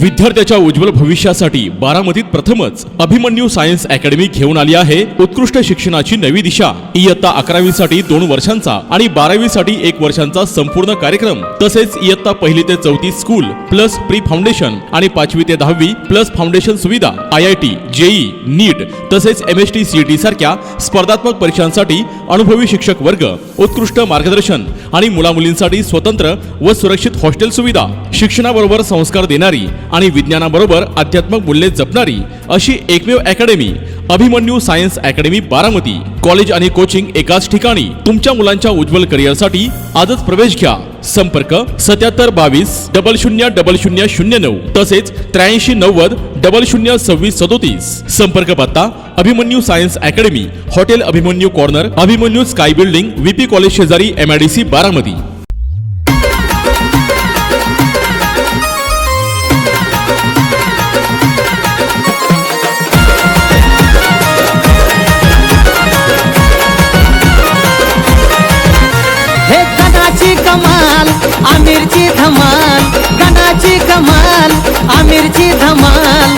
विद्यार्थ्याच्या उज्ज्वल भविष्यासाठी बारामतीत प्रथमच अभिमन्यू सायन्स अकॅडमी घेऊन आली आहे. उत्कृष्ट शिक्षणाची नवी दिशा. इयत्ता अकरावीसाठी दोन वर्षांचा आणि बारावीसाठी एक वर्षांचा संपूर्ण कार्यक्रम तसेच इयत्ता पहिली ते चौथी स्कूल प्लस प्री फाउंडेशन आणि पाचवी ते दहावी प्लस फाउंडेशन सुविधा I I T JEE NEET तसेच एम एस टी सीईटी सारख्या स्पर्धात्मक परीक्षांसाठी अनुभवी शिक्षक वर्ग उत्कृष्ट मार्गदर्शन आणि मुलामुलींसाठी स्वतंत्र व सुरक्षित हॉस्टेल सुविधा. शिक्षणाबरोबर संस्कार देणारी आणि विज्ञानाबरोबर अध्यात्मक मूल्ये जपणारी अशी एकमेव academy Abhimanyu science academy Baramati. College आणि कोचिंग एकाच ठिकाणी. तुमच्या मुलांच्या उज्ज्वल करिअरसाठी आजच प्रवेश घ्या. संपर्क सत्याहत्तर बावीस डबल शून्य डबल शून्य शून्य नऊ. तसेच त्र्याऐंशी नव्वद डबल शून्य सव्वीस सदोतीस. संपर्क पत्ता Abhimanyu science academy hotel Abhimanyu corner Abhimanyu sky building VP college शेजारी एमआयडीसी बारामती. धमाल आमिरची धमाल गणाची कमाल आमिरची धमाल.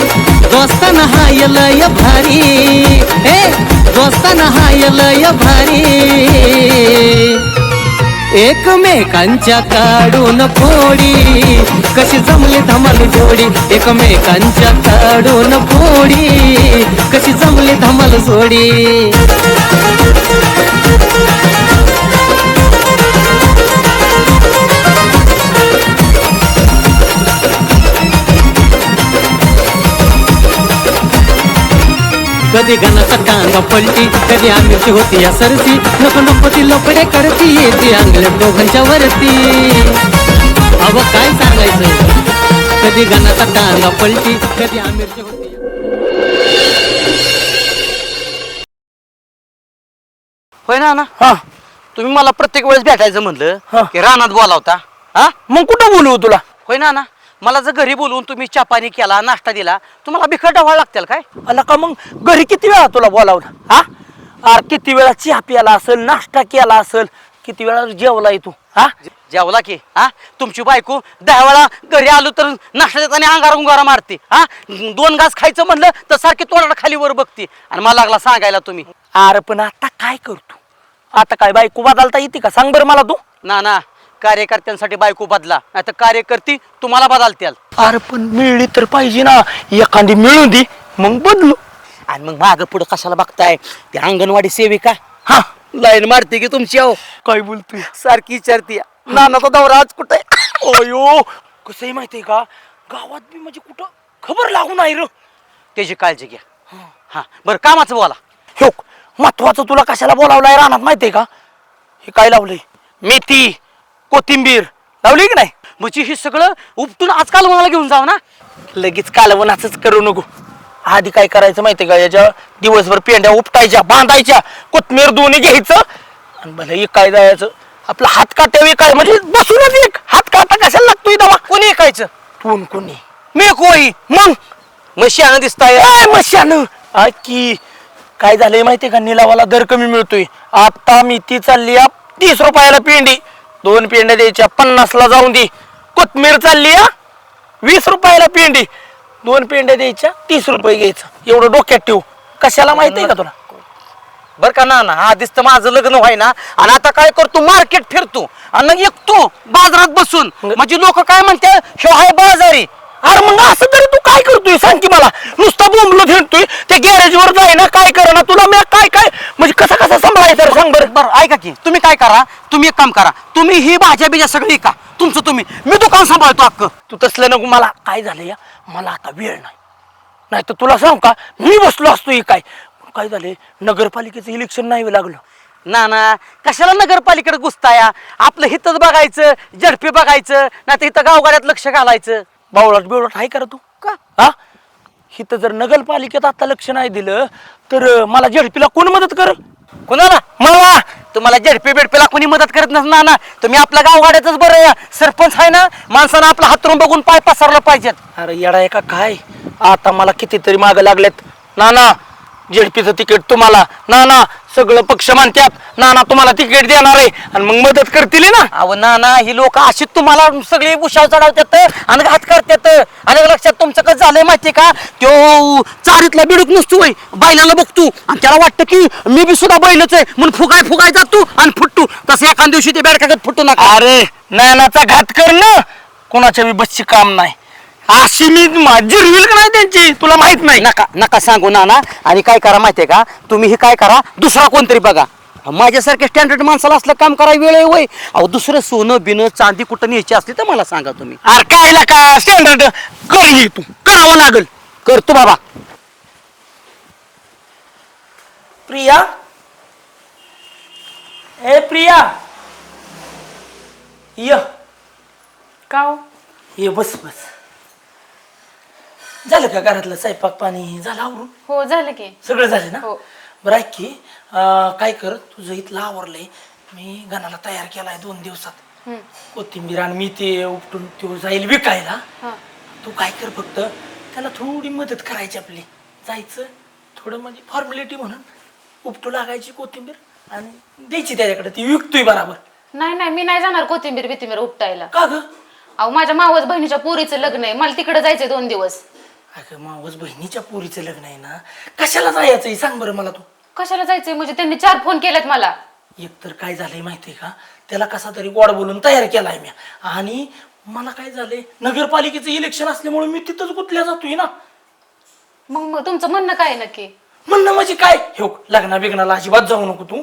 दोस्ताना हाय लय भारी हे दोस्ताना हाय लय भारी. एकमेकांच्या काढून फोडी कशी जमली धमाल जोडी एकमेकांच्या काढून फोडी कशी जमली धमाल जोडी. कधी गणाचा टांगा पलटी कधी आमिरची होती या सरसी. नको नको ती लोकडे करती येते अंगल्या दोघांच्या वरती. अव काय सांगायचं? कधी गणाचा टांगा पलटी कधी आमिरची होती होय ना ना हा. तुम्ही मला प्रत्येक वेळेस भेटायचं हा. म्हणलं की रानात बोलावता. हा? मग कुठं बोलू तुला? होय ना ना मला जर घरी बोलवून तुम्ही चहा पाणी केला नाश्ता दिला तुम्हाला बिखट व्हायला लागतील काय? आला का मग घरी किती वेळा तुला बोलावलं? हा? अरे किती वेळा चहा प्याला असेल नाश्ता केला असेल किती वेळा जेवलाय तू? हा? जेवला की हा? तुमची बायको दहा वेळा घरी आलो तर नाश्ता देताना अंगारा उंगारा मारते हा? दोन घास खायचं म्हणलं तर सारखी तोंडाला खाली वर बघते. आणि मला लागला सांगायला तुम्ही. अरे पण आता काय करतो? आता काय बायको बदलता येते का? सांग बरं मला तू. ना ना. कार्यकर्त्यांसाठी बायको बदला नाही तर कार्यकर्ती तुम्हाला बदलत्याल अरे पण मिळली तर पाहिजे ना. एखादी मिळून दे मग बदलू. आणि मग माग पुढे कशाला बघताय? ती अंगणवाडी सेविका? हा. लाईन मारते की तुमची अहो. काय बोलतोय? सारखी विचारते नानाचा दौरा आज कुठे? अयो कसंही माहितीये का? गावात बी म्हणजे कुठं खबर लागू नाही र. त्याची काळजी घ्या. हा बरं कामाचं बोला. हो महत्वाचं तुला कशाला बोलावलंय रानात माहितीये का? हे काय लावलंय? मेथी. कोथिंबीर. लावली की नाही? म्हणजे हे सगळं उपटून आजकाल मला घेऊन जाऊ ना? लगेच कालवणाच करू नको. आधी काय करायचं माहितीये का? याच्या दिवसभर पेंड्या उपटायच्या बांधायच्या कोथमीर दोन्ही घ्यायचं आणि भले एक काय जायचं. आपला हात काट्या काय म्हणजे बसूनच एक. हात काटा कशाला लागतोय दवा? कोणी ऐकायचं कोण कोणी? मी कोई मग? म्हशी आणून दिसताय मशान की काय झालंय माहितीये का? निलावाला दर कमी मिळतोय. आता मी ती चालली आ तीस रुपयाला पेंडी. दोन पेंड्या द्यायच्या पन्नासला जाऊन दे. कोथमीर चालली आ वीस रुपयाला पेंडी. दोन पेंड्या द्यायच्या तीस रुपये घ्यायचं. एवढं डोक्यात ठेवू. कशाला माहितीये का तुला? बर का ना ना आधीच तर माझं लग्न व्हाय ना? आणि आता काय करतो? मार्केट फिरतो. आणि एकतो बाजारात बसून म्हणजे लोक काय म्हणते? ह्यो हाय बाजारी. अरे मग असं तरी तू काय करतोय? सांग की मला. नुसता बोंबलो फिरतोय. त्या गॅरेज वर जाय ना काय कर ना तुला? मी काय काय? म्हणजे कसा कसा सांभाळायचं रे? सांग बरं बरं ऐका की. तुम्ही काय करा? तुम्ही एक काम करा. तुम्ही ही भाज्या बिज्या सगळी का तुमचं तुम्ही. मी दुकान सांभाळतो अक्क तू तसलं नको. मला काय झालं या? मला आता वेळ नाही. नाही तर तुला सांग का? मी बसलो असतो हे काय? काय झाले? नगरपालिकेचं इलेक्शन नाही लागलं. ना ना. कशाला नगरपालिकेकडे घुसताया? आपलं हितच बघायचं झडपी बघायचं नाही तर इथं गावगाड्यात लक्ष घालायचं. बावळाट बिवळाट आहे का रे तू? का? हा? इथं जर नगरपालिकेत आता लक्ष नाही दिलं तर मला झडपीला कोण मदत करल? कोणाला? मला तुम्हाला झडपी बेडपीला कोणी मदत करत नसणार ना तुम्ही आपल्या गावगाड्यातच बरं आहे. सरपंच आहे ना माणसानं आपला हातरून बघून पाय पसरलं पाहिजेत. अरे येडा आहे का काय? आता मला कितीतरी माग लागलेत. ना ना झेडपीचं तिकीट तुम्हाला. ना ना सगळं पक्ष मानत्यात नाना तुम्हाला तिकीट देणार आहे. आणि मग मदत करतील ना. अहो ना ना ही लोक अशी तुम्हाला सगळे उशाव चढवतात आणि घात करतात आणि लक्षात तुमचं कसं झालंय माहितीये का? तो चारीतला बिडूक नसतो होय. बैलाला बघतो. आणि त्याला वाटतं की मी बी सुद्धा बैलच आहे. म्हणून फुगाय फुगाय जातो आणि फुटतो. तसं एखाद्या दिवशी ते बेडकागत फुटू नका. अरे नानाचा घात कर ना. कोणाच्या बी बसची काम नाही. अशी मी जिरविल का नाही त्यांची? तुला माहीत नाही. नका नका सांगू नाना. आणि काय करा माहितीये का? तुम्ही हे काय करा? दुसरा कोणतरी बघा. माझ्यासारख्या स्टँडर्ड माणसाला असलं काम करायला वेळ आहे होय अहो दुसरं सोनं बिनं चांदी कुठं न्यायची असली तर मला सांगा तुम्ही. अरे कायला का स्टँडर्ड कर ही तू. करावं लागल. करतो बाबा. प्रिया? ए प्रिया? य. का हो? ये बस बस. झालं का घरातलं स्वयंपाक पाणी? झालं आवरून? हो झालं की. सगळं झालं ना? हो. बरं ऐक की अं, काय कर तुझं इथलं आवरलंय. मी गणाला तयार केलाय दोन दिवसात. हम्म. कोथिंबीर आणि मी ते उपटून तो जाईल विकायला. हा. तू काय कर फक्त त्याला थोडी मदत करायची आपली. जायचं थोडं म्हणजे फॉर्मॅलिटी म्हणून उपटू लागायची कोथिंबीर आणि द्यायची त्याच्याकडे. ती विकतोय बराबर. नाही नाही मी नाही जाणार कोथिंबीर बिथिंबीर उपटायला. का ग? अहो माझ्या मावस बहिणीच्या पोरीचं लग्न आहे. मला तिकडे जायचंय दोन दिवस. अगं मावस बहिणीच्या पोरीचं लग्न आहे ना कशाला जायचं सांग बरं मला तू. कशाला जायचंय? म्हणजे त्यांनी चार फोन केलेत मला. एकतर काय झालंय माहितीये का? त्याला कसा तरी गोड बोलून तयार केलाय मी आणि मला काय झालंय? नगरपालिकेचं इलेक्शन असल्यामुळे मी तिथंच गुतल्या जातोय ना. मग मग तुमचं म्हणणं काय आहे नक्की? म्हणणं म्हणजे काय? हे लग्ना बिग्नाला अजिबात जाऊ नको तू.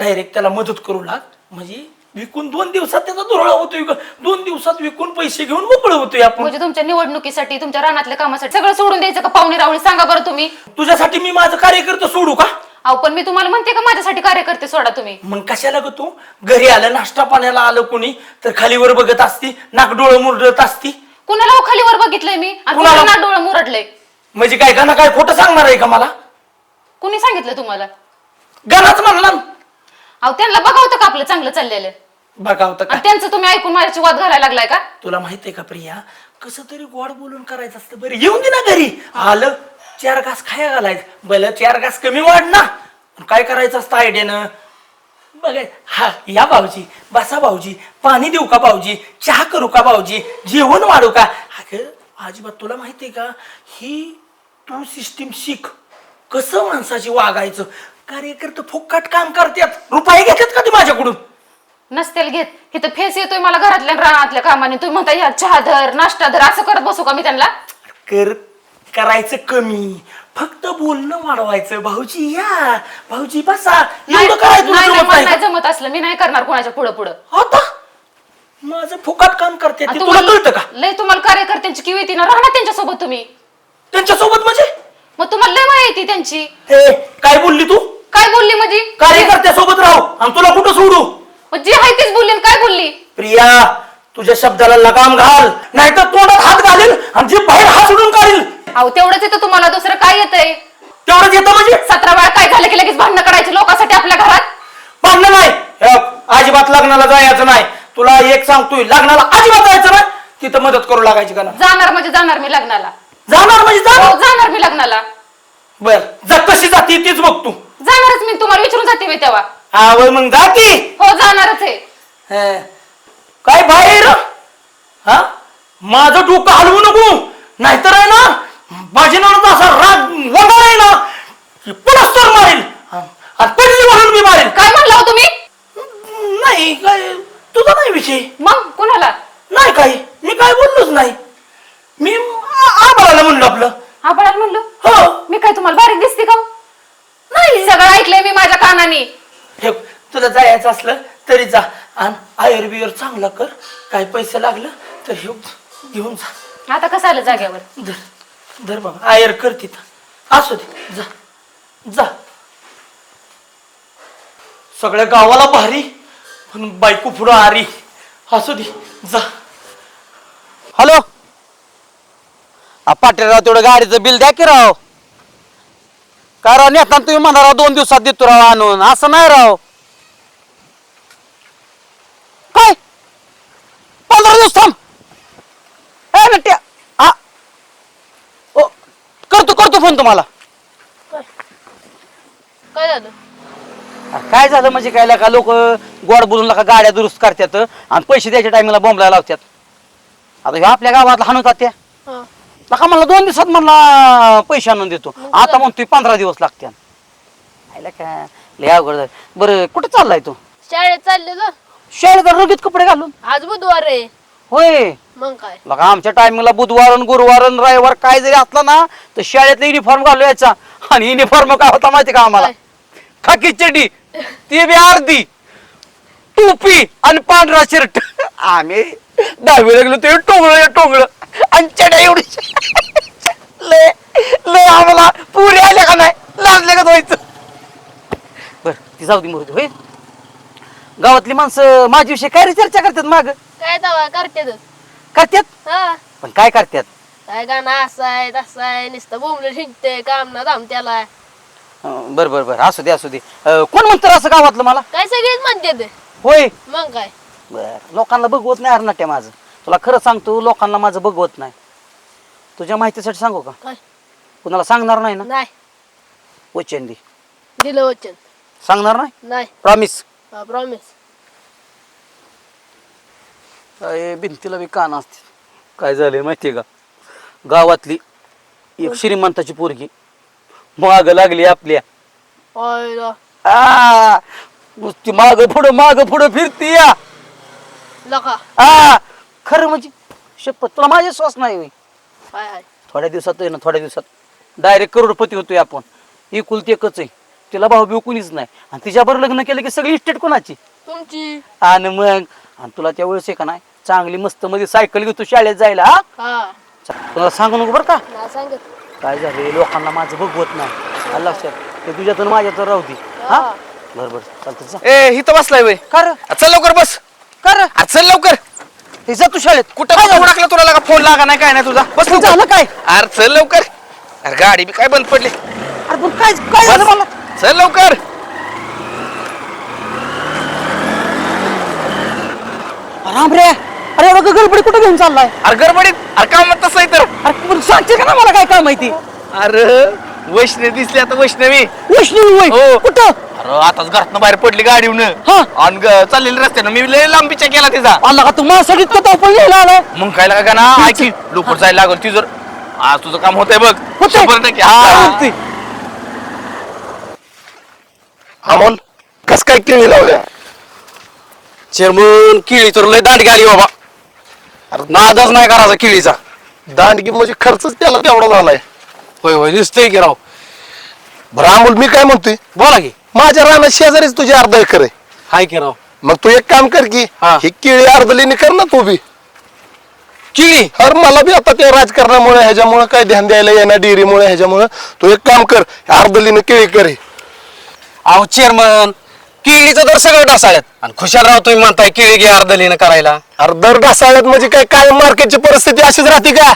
डायरेक्ट त्याला मदत करू लाग. म्हणजे विकून दोन दिवसात त्याचा दुरळा होतोय ग. दोन दिवसात विकून पैसे घेऊन मोकळं होतोय आपण. म्हणजे तुमच्या निवडणुकीसाठी तुमच्या रानातल्या कामासाठी सगळं सोडून द्यायचं का पाहुणे रावळी? सांगा बरं तुम्ही. तुझ्यासाठी मी माझं कार्यकर्ता सोडू का? अहो पण मी तुम्हाला म्हणते का माझ्यासाठी कार्यकर्ते सोडा तुम्ही? मग कशाला ग तू? घरी आलं नाश्ता पाण्याला आलं कोणी? तर खालीवर बघत असती नाक डोळं मुरडत असती. कुणाला हो खालीवर बघितलंय मी? आणि कुणाला? कुणाला डोळं मुरडलंय? म्हणजे काय गाणं काय खोटं सांगणार आहे का मला? कुणी सांगितलं तुम्हाला? गाणाच म्हणला. ना. अहो त्यांना बघावतं का आपलं चांगलं चाललेलं? बघा होतं का? आणि त्यांचं तुम्ही ऐकून माझ्याची वाद घालायला लागलाय का? तुला माहितीये का प्रिया? कसं तरी गोड बोलून करायचं असतं बरं. येऊन दे ना घरी. आलं चार घास खाया घालायचं. बरं चार घास कमी वाढ ना. पण काय करायचं असतं आयडियानं? बघाय हा या भाऊजी. बसा भाऊजी. पाणी देऊ का भाऊजी? चहा करू का भाऊजी? जेवण वाढू का? अगं अजिबात तुला माहितीये का? ही तू सिस्टीम शिक. कसं माणसाची वागायचं? कार्यकर्ते फुक्काट काम करतात. रुपये घेतात का ते माझ्याकडून? नसतील घेत. इथं फेस येतोय मला घरातल्या रानातल्या कामाने. तुम्ही म्हणता या चहा धर नाश्ता धर असं करत बसू का मी त्यांना? कर करायचं कमी. फक्त बोलणं वाढवायचं. भाऊजी या. भाऊजी बसा. नाही एवढं करायचं तुला नाही, जमत मला नाही नाही जमत असलं. मी नाही करणार कोणाच्या पुढं पुढं? आता? माझं फुकाट काम करते आणि ते तुला कळतं का? लय तुम्हाला कार्यकर्त्यांची किव येते ना. राहणार त्यांच्यासोबत तुम्ही. त्यांच्यासोबत म्हणजे? मग तुम्हाला लय माहिती त्यांची. हे काय बोलली तू? काय बोलली म्हणजे कार्यकर्त्यासोबत राहू. आणि तुला कुठं सोडू? मग जी आहे तीच बोलली आणि काय बोलली? प्रिया तुझ्या शब्दाला लगाम घाल. नाहीतर तोंडात हात घालील आणि जी बाहेर हात सोडून काढील अहो तेवढंच येतं तुम्हाला. दुसरं काय येतंय? तेवढंच येतं म्हणजे? सतरा वेळा काय झालं की लगेच भांडणं करायची लोकांसाठी आपल्या घरात? भांडणं नाही. हे अजिबात लग्नाला जायचं नाही. तुला एक सांगतोय लग्नाला अजिबात जायचं नाही. तिथं मदत करू लागायची का ना जाणार म्हणजे जाणार मी लग्नाला. जाणार म्हणजे जाणार? हो जाणार मी लग्नाला. बर जा कशी जाती तीच बघ तू. जाणारच मी तुम्हाला विचारून जाते मी तेव्हा. हा वय मग जाती. हो जाणारच आहे. हे. काय बाहेर हा? माझं डोकं हलवू नको. नाहीतर आहे ना माझी नणद असा राग वगैरे आहे ना की पुनस्तर मारेल. आणि पडली म्हणून मी मारेल. काय म्हणला हो तुम्ही? नाही काय तुझा नाही विषय. मग कुणाला? नाही काही. मी काय बोललोच नाही. मी आ- आबाळाला म्हणलो आपलं. हा बळाल म्हणलं? हो. मी काय तुम्हाला बारीक दिसते का हो? नाही. सगळं ऐकलंय मी माझ्या कानाने. हे तुला जायचं असलं तरी जा. आणि आयर बियर चांगला कर. काय पैसे लागलं तर हे घेऊन जा. आता कसं आलं जाग्यावर धर धर बाबा. आयर कर तिथं. असू दे. जा. जा. सगळ्या गावाला भारी पण बायको पुढं आरी. असू दे. जा. हॅलो? पाटीलराव तेवढं गाडीचं बिल द्या की राव? काय राव नेताना तुम्ही म्हणा राव दोन दिवसात देतो राव आणून. असं नाही राव. काय? पंधरा दिवस थांब. ए हा. ओ करतो करतो फोन तुम्हाला. काय झालं? अरे काय झालं म्हणजे काय? का लोक गोड बोलून का गाड्या दुरुस्त करतात आणि पैसे द्यायच्या टायमाला बॉम्बला लावतात. आता ह्यो आपल्या गावातला हाणवतात त्या हा. लका म्हणला दोन दिवसात म्हणला पैसे आणून देतो. आता म्हणतोय पंधरा दिवस लागते काय लय अवघड झालं. बरं कुठं चाललाय तू? शाळेत चाललेलं शाळेत रगीत कपडे घालून. आज बुधवार आहे. होय. मग काय? लका आमच्या टायमिंगला बुधवार आणि गुरुवार आणि रविवार काय जरी असला ना तर शाळेतला युनिफॉर्म घालू यायचा. आणि युनिफॉर्म काय होता माहिती का आम्हाला? काय? खाकी चड्डी ती बी अर्धी टोपी आणि पांढरा शर्ट आम्ही दहावी लागलो ते टोंगळ टोंगळ. आणि चड्या एवढी लय लय आम्हाला पुरे आल्या का नाही लाजले का व्हायचं बर ती जाऊ दे मुरुदी होय? गावातली माणसं माझ्याविषयी काय रे चर्चा करतात माग? काय तवा करतेच करतात हा. पण काय करतात काय गाणं असं आहे तसं आहे नुसतं बोंबलं शिंकते काम ना धाम त्याला अं, बर बर बर असू दे असू दे. अं, कोण म्हणतं रे असं गावातलं मला? काय सगळेच म्हणते ते होय. मग काय? बर लोकांना बघवत नाही अरनाट्य माझं. तुला खरं सांगतो लोकांना माझं बघवत नाही. तुझ्या माहितीसाठी सांगू का? काय? कुणाला सांगणार नाही ना? नाही. वचन दे. दिलं वचन. सांगणार नाही? नाही. प्रॉमिस हा प्रॉमिस भिंतीला बी कान असते काय झालंय माहितीये का? गावातली एक श्रीमंताची पोरगी माग लागली आपल्या. आ नुसती माग पुढं माग पुढं फिरती या. लका आ खरं म्हणजे शपथ तुला माझे श्वास नाही होय. हाय हाय. थोड्या दिवसात आहे ना थोड्या दिवसात. डायरेक्ट करोडपती होतोय आपण. एकुलती एकच आहे. तिला भाऊ बिऊ कुणीच नाही. आणि तिच्याबरोबर लग्न केलं की सगळी इस्टेट कोणाची? तुमची. आणि मग आणि तुला त्या वेळेस आहे का नाही चांगली मस्त मध्ये सायकल घेतो शाळेत जायला हा? हा. तुला सांगू नको बरं का? ना सांगत. काय झालं लोकांना माझं बघवत नाही. आलं लक्षात. ते तुझ्यातून माझ्यातून राहू दे. हा? हा. बरं बरं. चालतं जा. ए इथं बसलाय वय. कर चल लवकर बस. कर चल लवकर. हे जा तू शाळेत. कुठं टाकलं तुला लागा? फोन लागा नाही काय नाही तुझा. बस हे झालं काय? अरे चल लवकर. अरे गाडी बी काय बंद पडली. अरे पण काय काय झालं मला? चल लवकर. राम रे. अरे एवढं गडबडी कुठं घेऊन चाललाय? अरे गडबडीत? अरे काम तसं आहे तर अरे पण सांगते का ना मला काय काय माहिती अरे वैष्णवी दिसली आता वैष्णवी. वैष्णवी वय हो. कुठं? अरे आताच घरातनं बाहेर पडली गाडीहून हा. आणि ग- चाललेली रस्त्यानं. मी लय लांबीच्या केला तिचा. आला का तू? माझ्यासाठी इतकं धावपळ आलाय. मग काय लागा का ना? ऐकी लवकर जायला लागल. ती जर आज तुझं काम होतंय बघ. होतंय? शंभर टक्के. काय हा? अमोल कस काय केळी लावल्या? चेअरमन किळी तर लय दांड गाडी बाबा. अरे नादच नाही करायचा किळीचा. दांडगी म्हणजे खर्चच त्याला तेवढा झालाय. होय होय दिसतंय की राव. बरं अमोल मी काय म्हणतोय? बोला की. माझ्या रानात शेजारीच तुझी अर्धा एकर आहे. हाय की राव. मग तू एक काम कर की हा. ही केळी अर्धलीने कर ना तू बी. किळी? अरे मला बी आता ते राजकारणामुळे ह्याच्यामुळे काय ध्यान द्यायला येणार डेअरीमुळे ह्याच्यामुळे. तू एक काम कर अर्धलीने केळी कर ही. अहो चेअरमन किळीचं तर सगळं डासाळ्यात आणि खुशालराव तुम्ही म्हणताय किळी घे अर्धलीनं करायला. अरे दर ढासाळ्यात म्हणजे काय काय मार्केटची परिस्थिती अशीच राहते का?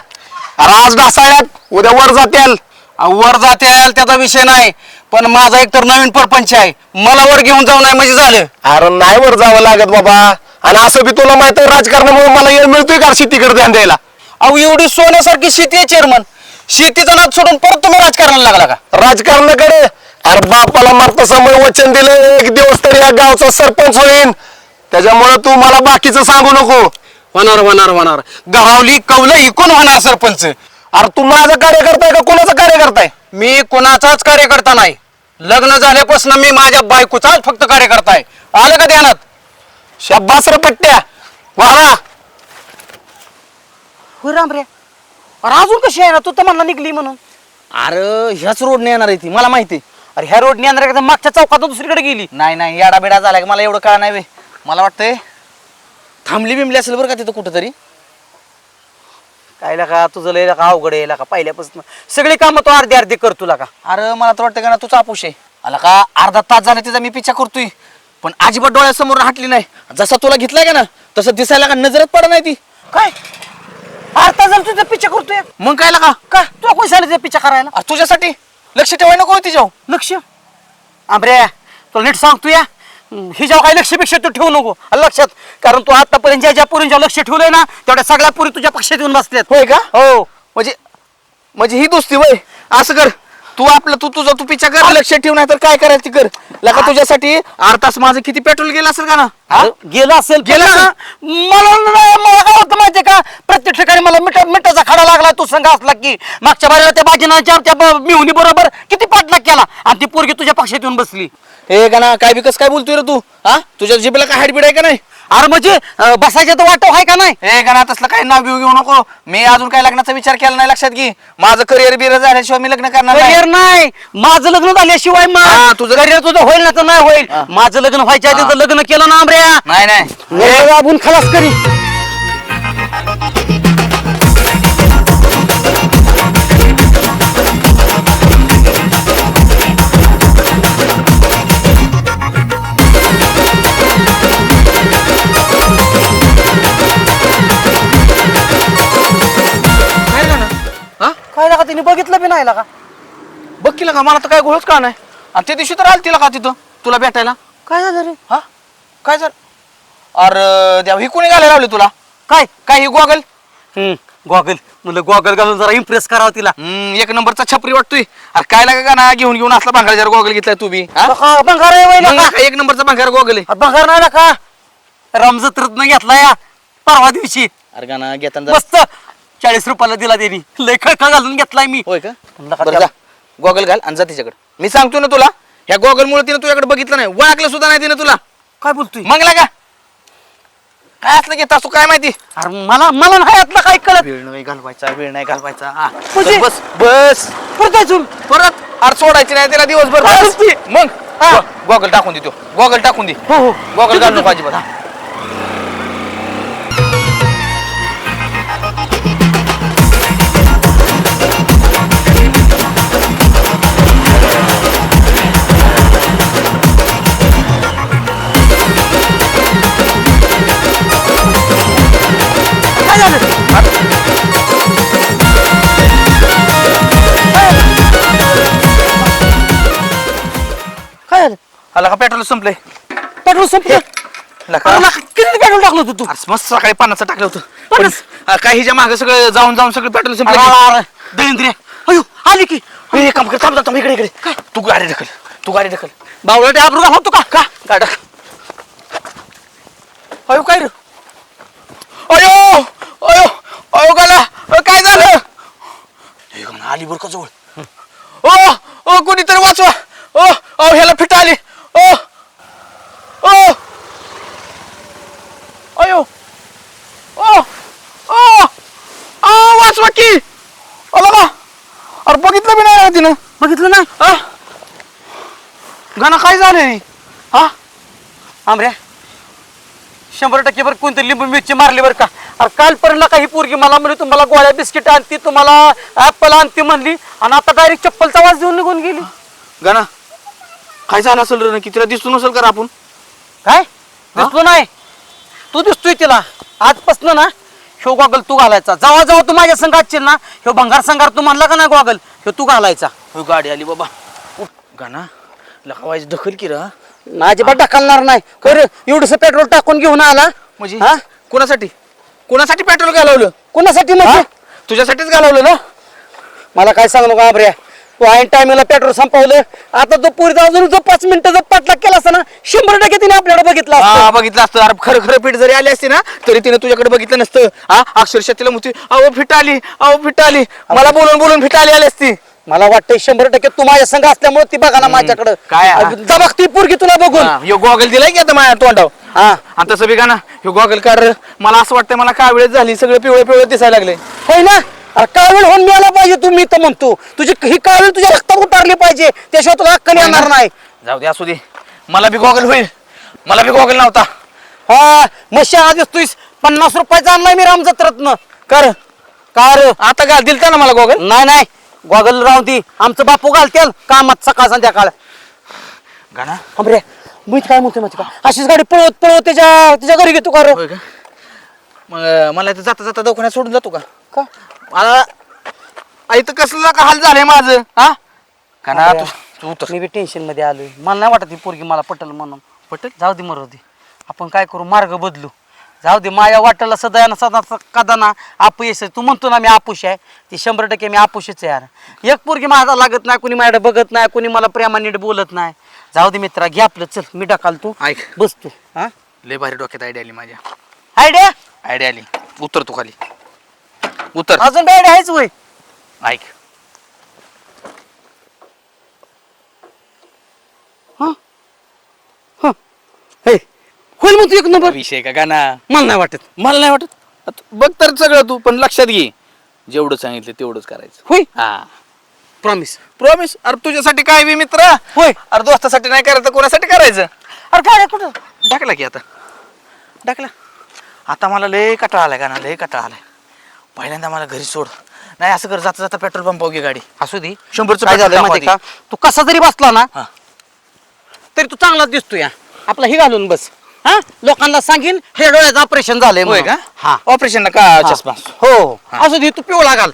अरे आज ढासाळ्यात उद्या वर जात्याल. अहो, वर जाते त्याचा विषय नाही. पण माझा एक तर नवीन परपंच आहे. मला वर घेऊन जाऊ नाही म्हणजे झालं. अरे नाही वर जावं लागत बाबा. आणि असं बी तुला माहीत आहे राजकारणामुळे मला वेळ मिळतोय का शेतीकडे ध्यान द्यायला? अहो एवढी सोन्यासारखी शेती आहे चेअरमन शेतीचा नाद सोडून परत तुम्ही राजकारणाला लागला का? राजकारणाकडे अरे बापाला मारता समय वचन दिलं. एक दिवस तरी या गावचा सरपंच होईन. त्याच्यामुळे तू मला बाकीचं सांगू नको. होणार होणार होणार. गव्हावली कवलं इकून होणार सरपंच. अरे तू माझा कार्यकर्ता आहे का कोणाचा कार्यकर्ता आहे? मी कोणाचाच कार्यकर्ता नाही. लग्न झाल्यापासून मी माझ्या बायकोचाच फक्त कार्यकर्ता आहे. आलं का ध्यानात? शब्बास रे पट्ट्या. हो राम रे. अरे अजून कशी आहे ना? तू तर म्हणला निघली म्हणून. अरे ह्याच रोडने येणार आहे ती. मला माहिती अरे ह्या रोडने का? मागच्या चौकात दुसरीकडे गेली. नाही नाही याडा बिडा झाला की? मला एवढं कळ नाही बे. मला वाटतंय थांबली बिमली असेल बरं का तिथं कुठंतरी? काय का तुझं लय का अवघड आहे का पहिल्यापासून सगळी कामं तो अर्धे अर्धे कर तुला का अरे मला तर वाटतं का ना तू चापूस आहे. आला का अर्धा तास झाला तिचा मी पिछा करतोय. पण अजिबात डोळ्यासमोर हटली नाही. जसा तुला घेतलाय का ना तसं दिसायला का नजरच पडत नाही ती. काय? अर्धा जर तुझा पिच्छा करतोय? मग काय लागा का? तुला कोण सांगितलं पिच्छा करायला? अरे तुझ्यासाठी. लक्ष ठेवाय नको तिच्यावर. लक्ष? आंबरे तुला नीट सांगतो या. ही जेव्हा काही लक्षपेक्षा तू ठेवू नको. आलं लक्षात. कारण तू आतापर्यंत ज्या ज्या पोरींच्या लक्ष ठेवलंय ना तेवढ्या सगळ्या पोरी तुझ्या पक्षात येऊन बसल्यात. होय का? हो. म्हणजे म्हणजे ही दोस्ती वय. असं कर. तू आपलं तू तुझं तू पिछा कर लक्ष ठेव नाही तर काय करायचं ते कर. लका तुझ्यासाठी अर्धा तास माझं किती पेट्रोल गेलं असेल का ना? हा? गेलं असेल गेलं ना, मला नाही मला काय होतं माहितीये का? प्रत्येक ठिकाणी मला मिठा मिठाचा खडा लागला तू संघ असला की. मागच्या बारीला त्या बाजीनाच्या त्या ब- मिहुनी बरोबर किती पाठलाग केला? आणि ती पोरगी तुझ्या पक्षात येऊन बसली. हे का ना काय बिकस काय बोलतोय रे तू? हा? तुझ्या जिबेला काय हाडबीड आहे का नाही? अरे म्हणजे अं, बसायचं तर वाटव आहे का नाही? हे ना तसलं काही नाव घेऊ घेऊ नको. मी अजून काही लग्नाचा विचार केला नाही लक्षात घे. माझं करिअर बिर झाल्याशिवाय मी लग्न करणार नाही. करिअर नाही. माझं लग्न झाल्याशिवाय हा, मग तुझं- करिअर तुझं होईल ना तर नाही होईल. माझं लग्न व्हायच्या आधी तर लग्न केलं ना आमऱ्या नाही नाही. राबून खलास करी. तिने बघितलं बी नाही लागा बघ की? का मला तर काय गोळच का नाही? आणि त्या दिवशी तर आली तिला का तिथं? तुला भेटायला? काय झालं रे? हा? काय झालं? अरे देव ही कोणी घालायला लावली तुला? काय? काय ही गोगल? हम्म गॉगल. म्हणलं गॉगल घालून जरा इम्प्रेस करावं तिला. हम्म, एक नंबरचा छपरी वाटतोय. अरे काय लागा का ना घेऊन घेऊन असला भांगार जरा गोगल घेतलाय तू बी हा? भंगार आहे वय मग लका. काय एक नंबरचा भांगार गोगल आहे. भंगार नाही का? रमजत्रत्न घेतला या परवा दिवशी. अरे का ना घेताना मस्त. चाळीस रुपयाला दिला त्यांनी. लय खळखळ घालून घेतलाय मी. होय का? म्हणलं का बरं जा. गॉगल घाल आणि जा तिच्याकडे. मी सांगतो ना तुला ह्या गॉगल मुळे तिने तुझ्याकडे बघितलं नाही. वागलं सुद्धा नाही तिने तुला. काय बोलतोय? मग लागा काय असलं घेत असतो काय माहिती? अरे मला मला नाही यातलं काय कळत. वेळ नाही घालवायचा वेळ नाही घालवायचा. हा. म्हणजे? बस बस. परत जायचं. परत? अरे सोडायची नाही त्याला दिवसभर. काय बस. मग गॉगल टाकून दे तो. गॉगल टाकून दे. हो हो. गॉगल घाल नको अजिबात. आला का पेट्रोल संपलंय? पेट्रोल संपलं. लका. अरे लका, किती पेट्रोल टाकलं होतं तू? अरे मस्त सकाळी पन्नास टाकलं होतं. पन्नास? पण, काही हिच्या मागे सगळं जाऊन जाऊन सगळं पेट्रोल अरे, संपलं अरे, अरे, दलिंद्रे अयो आली की. हे काम कर थांब थांब इकडे इकडे. तू गाडी ढकल तू गाडी ढकल. बावळटे आबरू घालतो तू का? का? गाडी ढकल. अयो काय रे? अयो अयो अयो गाला अ, काय झालं? हे गं, आली बरं का जवळ? ओ ओ कोणीतरी वाचवा. ओ ओ ह्याला फिट आली ओ ओ अयो ओ ओ ओ वाचवा की अला का अरे बघितलं बी नाही तिनं बघितलं ना हा गाणं काय झालंय हा आमऱ्या शंभर टक्के बरं कोणते लिंबू मिरची मारली बरं का अरे कालपर्यंत काही पोरगी मला म्हणली तुम्हाला गोळ्या बिस्किट आणती तुम्हाला ऍपल आणती म्हणली आणि आता डायरेक्ट चप्पलचा आवाज देऊन निघून गेली गाणं काय झालं असेल रे नक्की? तिला दिसतो नसेल का रे आपण? काय? दिसलो नाही. तू दिसतोय तिला. आजपासून ना ह्यो गॉगल तू घालायचा. जेव्हा जेव्हा तू माझ्या संघ असशील ना. ह्यो भंगार संघार तू म्हणला का नाही गॉगल? ह्यो तू घालायचा. हो गाडी आली बाबा. गाणं. लकावायची दखल की रा ना अजिबात ढकलणार नाही. बरं एवढस पेट्रोल टाकून घेऊन आला. म्हणजे? हा? कोणासाठी? कोणासाठी पेट्रोल घालवलं? कोणासाठी म्हणजे? तुझ्यासाठीच घालवलं ना? मला काय सांगू नका आबऱ्या. ऐन टायमिंगला पेट्रोल संपवलं. आता तो पुरी अजून जो पाच मिनिटं जर पाठलाग केला असता ना शंभर टक्के तिने आपल्याला बघितला. हा बघितलं असतं. अरे खरं खरं पीठ जरी आली असती ना तरी तिने तुझ्याकडे बघितलं नसतं. हा अक्षरशः तिला म्हणते अहो फिट आली अहो फिट आली. मला बोलून बोलून फिट आली आली असती. मला वाटतं शंभर टक्के तू माझ्या संघ असल्यामुळे ती बघा ना माझ्याकडे. काय आहे? दबकती पोरगी तुला बघून. हा, गॉगल दिलाय की आता माझ्या तोंडाव हा. आणि तसं बी का ना ह्यो गॉगल काढ रे. मला असं वाटतं मला काय वेळेस झाली सगळे पिवळे पिवळे दिसायला लागले होय ना? अरे कावीळ होऊन मिळाला पाहिजे तू मी तर म्हणतो. तुझी ही कावीळ तुझ्या रक्तात उतारली पाहिजे त्याशिवाय तुला अक्कल येणार नाही. जाऊ दे असू दे. मला बी गॉगल होईल. मला बी गॉगल नव्हता. हा मशी आज तू पन्नास रुपयाचा आणलाय मी रामजत्रत्न. कर. कर. आता का दिलता ना मला गॉगल? नाही नाही. गॉगल राहून ती आमचं बापू घालतील. कामात सकाळ संध्याकाळ. गाणं? अमरे मी काय म्हणतो माहिती का? अशीच गाडी पळवत पळवत त्याच्या त्याच्या घरी घेतो का रे? होय का? मग मला इथं जाता जाता दवाखान्यात सोडून जातो का? का? मला आई तर कसलं का हाल झालंय माझं हा? का ना. तू तू उतर मी बी टेन्शनमध्ये आलोय. मला नाही वाटत ही पोरगी मला पटल म्हणून. पटेल? जाऊ दे मरू दे. आपण काय करू? मार्ग बदलू. जाऊ दे माझ्या वाटेला सदा सदा कदा ना अपयश आहे. तू म्हणतो ना मी आपुष आहे. ती शंभर टक्के मी आपुषच आहे यार. एक पोरगी माझा लागत नाही कुणी माझ्याकडे बघत नाही कुणी मला प्रेमा नीट बोलत नाही. जाऊ दे मित्रा घे आपलं. चल मी टाकाल तू. ऐक. बस तू हा? लय भारी डोक्यात आयडिया आली माझ्या. आयडिया आयडिया आली. उतर तू खाली. उतर. अजून आयडिया आहेच वय ऐक. हे? होईल मग तू एक नंबर. विषय का गाना मला नाही वाटत. मला नाही वाटत. आता बघ तर सगळं तू पण लक्षात घे. जेवढं सांगितलं तेवढंच करायचं. होय. हा. प्रॉमिस प्रॉमिस अरे तुझ्यासाठी काय बी मित्र? होय. अरे दोस्तासाठी नाही करायचं कोणासाठी करायचं? अरे काय कुठं? टाकला की आता. टाकला आता मला लय कटाळा आलाय का ना लय कटाळा आलाय. पहिल्यांदा मला घरी सोड. नाही असं कर जाता जाता पेट्रोल पंप घे गाडी. असू दे. शंभरचं काय पेट्रोल झालं माहिती. का? तू कसा जरी बसला ना हा. तरी तू चांगलाच दिसतो या आपला हे घालून बस. हा? लोकांना सांगेन हे डोळ्याचं ऑपरेशन झालंय होय म्हणून. का? हा. ऑपरेशन का हा. चष्मा? हो असू दे तू पिवळा घाल